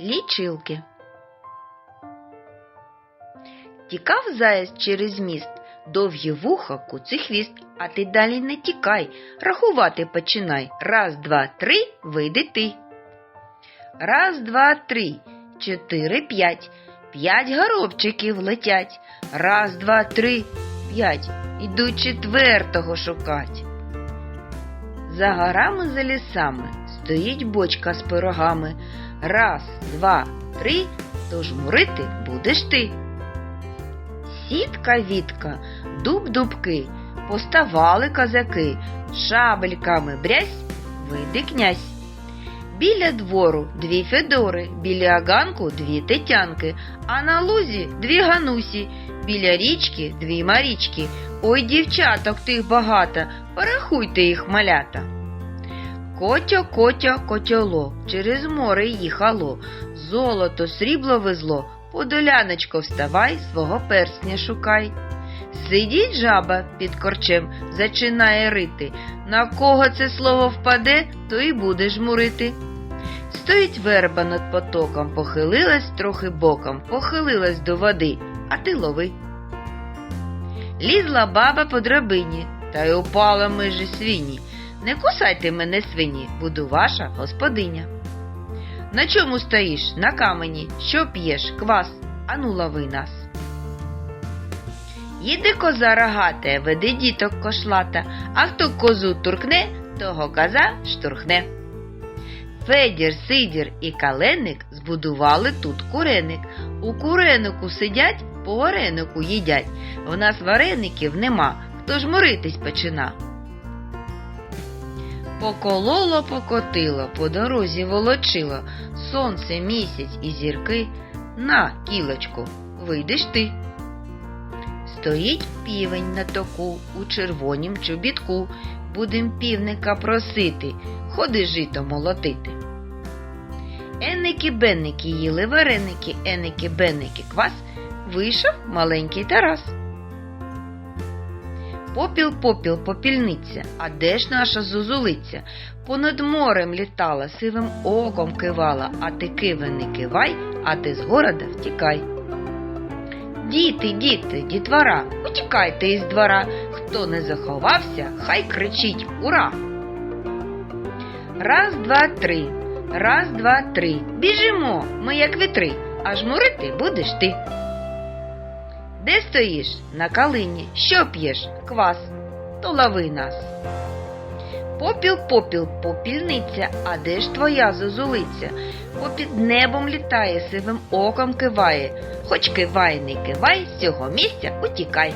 Лічилки. Тікав заєць через міст, довгі вуха, куций хвіст, а ти далі не тікай, рахувати починай. Раз, два, три, вийди ти. Раз, два, три, чотири, п'ять. П'ять горобчиків летять. Раз, два, три, п'ять. Ідуть четвертого шукать. За горами, за лісами стоїть бочка з пирогами. Раз, два, три, то жмурити будеш ти. Сітка вітка, дуб дубки, поставали козаки, шабельками брязь, вийди князь. Біля двору дві Федори, біля ганку дві Тетянки, а на лузі дві Ганусі, біля річки дві Марічки. Ой, дівчаток тих багато, порахуйте їх малята. Котя, котя, котьоло, через море їхало, золото, срібло везло, подоляночко вставай, свого персня шукай. Сидіть жаба під корчем, зачинає рити. На кого це слово впаде, то і буде жмурити. Стоїть верба над потоком, похилилась трохи боком, похилилась до води, а ти лови. Лізла баба по драбині, та й упала межі свині. Не кусайте мене, свині, буду ваша господиня. На чому стоїш? На камені, що п'єш, квас, ану лови нас. Їде коза рогате, веде діток кошлата, а хто козу туркне, того коза штурхне. Федір, Сидір і Каленик збудували тут куреник. У куренику сидять, по варенику їдять. В нас вареників нема, хто ж моритись почина. Покололо, покотило, по дорозі волочило, сонце, місяць і зірки. На, кілочку, вийдеш ти. Стоїть півень на току у червонім чобітку. Будем півника просити, ходи жито молотити. Еники-бенники їли вареники, еники-бенники квас, вийшов маленький Тарас. Попіл, попіл, попільниця, а де ж наша зозулиця? Понад морем літала, сивим оком кивала, а ти киви не кивай, а ти з города втікай. Діти, діти, дітвора, утікайте із двора. Хто не заховався, хай кричить Ура! Раз, два, три. Раз, два, три. Біжимо, ми як вітри, аж мурити будеш ти. Де стоїш? На калині. Що п'єш? Квас. То лови нас. Попіл, попіл, попільниця, а де ж твоя зозулиця? Попід небом літає, сивим оком киває. Хоч кивай, не кивай, з цього місця утікай.